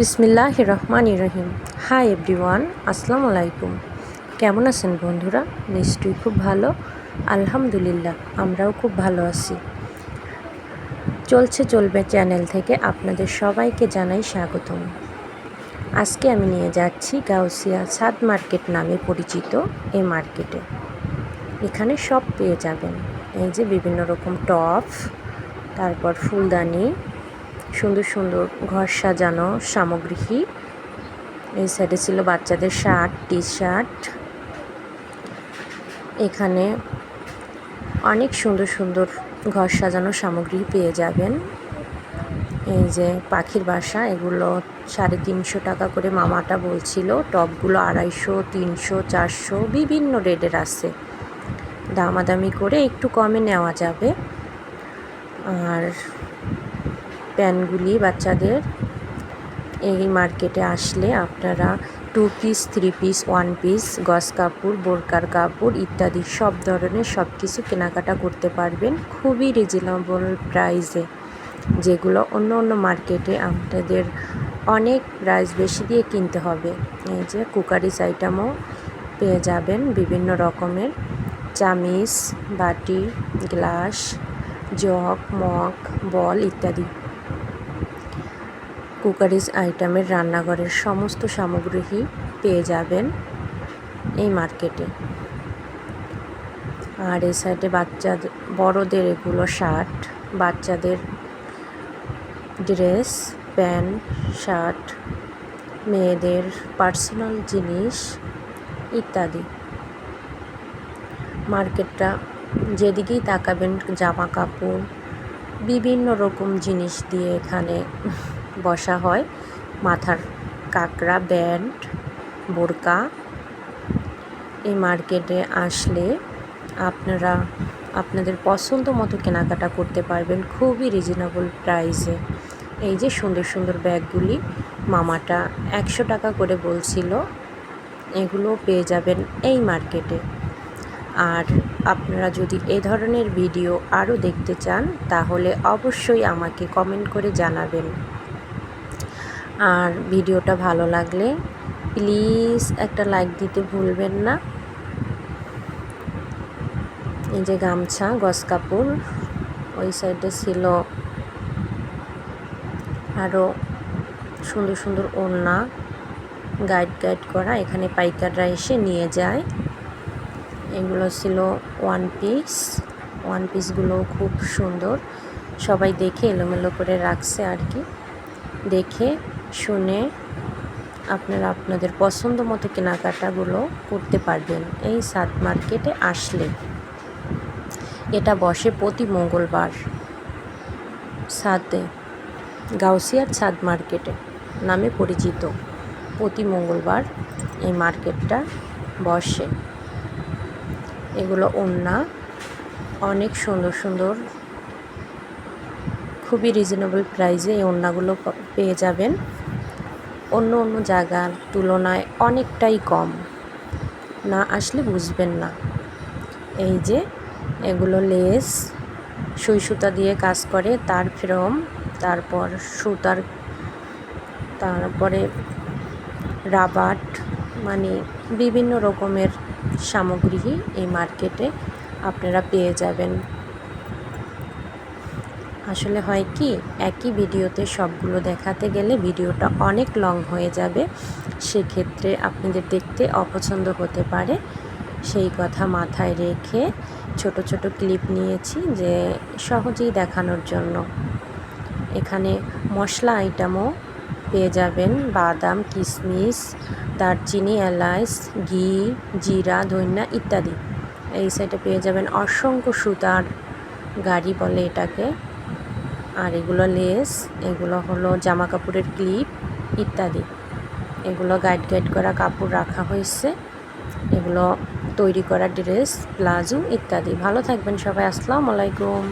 বিসমিল্লাহ রহমান রহিম। হাই এভরিওয়ান, আসসালামু আলাইকুম। কেমন আছেন বন্ধুরা? নিশ্চয়ই খুব ভালো। আলহামদুলিল্লাহ, আমরাও খুব ভালো আছি। চলছে চলবে চ্যানেল থেকে আপনাদের সবাইকে জানাই স্বাগতম। আজকে আমি নিয়ে যাচ্ছি গাউসিয়া সাদ মার্কেট নামে পরিচিত এই মার্কেটে। এখানে সব পেয়ে যাবেন। এই যে বিভিন্ন রকম টপ, তারপর ফুলদানি সুন্দর সুন্দর ঘর সাজানো সামগ্রী। এই সাইডে ছিল বাচ্চাদের শার্ট টি শার্ট এখানে অনেক সুন্দর সুন্দর ঘর সাজানো সামগ্রী পেয়ে যাবেন। এই যে পাখির বাসা, এগুলো সাড়ে তিনশো টাকা করে মামাটা বলছিল। টপগুলো আড়াইশো, তিনশো, চারশো, বিভিন্ন রেটের আছে। দামাদামি করে একটু কমে নেওয়া যাবে। আর প্যান্টগুলি বাচ্চাদের। এই মার্কেটে আসলে আপনারা two piece, three piece, one piece, গস কাপড়, বোরকার কাপড় ইত্যাদি সব ধরনের সব কিছু কেনাকাটা করতে পারবেন খুবই রিজনেবল প্রাইসে যেগুলো অন্য অন্য মার্কেটে আপনাদের অনেক প্রাইস বেশি দিয়ে কিনতে হবে। এই যে কুকারিস আইটেমও পেয়ে যাবেন বিভিন্ন রকমের। চামিচ, বাটি, গ্লাস, জগ, মগ, বল ইত্যাদি। কুকারিজ আইটেমের রান্নাঘরের সমস্ত সামগ্রী পেয়ে যাবেন এই মার্কেটে। আর এই সাইডে বাচ্চাদের বড়দের এগুলো শার্ট, বাচ্চাদের ড্রেস, প্যান্ট, শার্ট, মেয়েদের পার্সোনাল জিনিস ইত্যাদি। মার্কেটটা যেদিকেই তাকাবেন জামা কাপড় বিভিন্ন রকম জিনিস দিয়ে এখানে বসা হয়। মাথার কাঁকড়া, ব্যান্ড, বোরকা। এই মার্কেটে আসলে আপনারা আপনাদের পছন্দ মতো কেনাকাটা করতে পারবেন খুবই রিজনেবল প্রাইসে এই যে সুন্দর সুন্দর ব্যাগগুলি, মামাটা একশো টাকা করে বলছিল, এগুলো পেয়ে যাবেন এই মার্কেটে। আর আপনারা যদি এ ধরনের ভিডিও আরও দেখতে চান, তাহলে অবশ্যই আমাকে কমেন্ট করে জানাবেন। আর ভিডিওটা ভালো লাগলে প্লিজ একটা লাইক দিতে ভুলবেন না। এই যে গামছা, গস কাপড়, ওই সাইডে ছিল আরও সুন্দর সুন্দর ওড়না, গাইড গাইড করা। এখানে পাইকাররা এসে নিয়ে যায়। এগুলো ছিল ওয়ান পিস ওয়ান পিসগুলো খুব সুন্দর। সবাই দেখে এলোমেলো করে রাখছে আর কি। দেখে শুনে আপনারা আপনাদের পছন্দ মতো কেনাকাটাগুলো করতে পারবেন এই সাদ মার্কেটে আসলে। এটা বসে প্রতি মঙ্গলবার সাদে গাউসিয়ার ছাদ মার্কেটে নামে পরিচিত। প্রতি মঙ্গলবার এই মার্কেটটা বসে। এগুলো ওন্না অনেক সুন্দর সুন্দর, খুবই রিজনেবল প্রাইসে এই ওড়নাগুলো পেয়ে যাবেন। অন্য অন্য জায়গার তুলনায় অনেকটাই কম। না আসলে বুঝবেন না। এই যে এগুলো লেস, সুই সুতা দিয়ে কাজ করে, তার ফ্রম, তারপর সুতার, তারপরে রাবাট মানে বিভিন্ন রকমের সামগ্রী এই মার্কেটে আপনারা পেয়ে যাবেন। আসলে হয় কি, একই ভিডিওতে সবগুলো দেখাতে গেলে ভিডিওটা অনেক লং হয়ে যাবে, সেক্ষেত্রে আপনাদের দেখতে অপছন্দ হতে পারে। সেই কথা মাথায় রেখে ছোট ছোট ক্লিপ নিয়েছি যে সহজেই দেখানোর জন্য। এখানে মশলা আইটেমও পেয়ে যাবেন, বাদাম কিশমিশ দারচিনি, এলাচ, ঘি, জিরা, ধন্যা ইত্যাদি। এই সাইডে পেয়ে যাবেন অসংখ্য সুতার গাড়ি বলে এটাকে। আর এগুলো লেস, এগুলো হলো জামা কাপড়ের ক্লিপ ইত্যাদি। এগুলো গাইড গাইড করা কাপড় রাখা হয়েছে। এগুলো তৈরি করা ড্রেস প্লাজো ইত্যাদি। ভালো থাকবেন সবাই। আসসালামু আলাইকুম।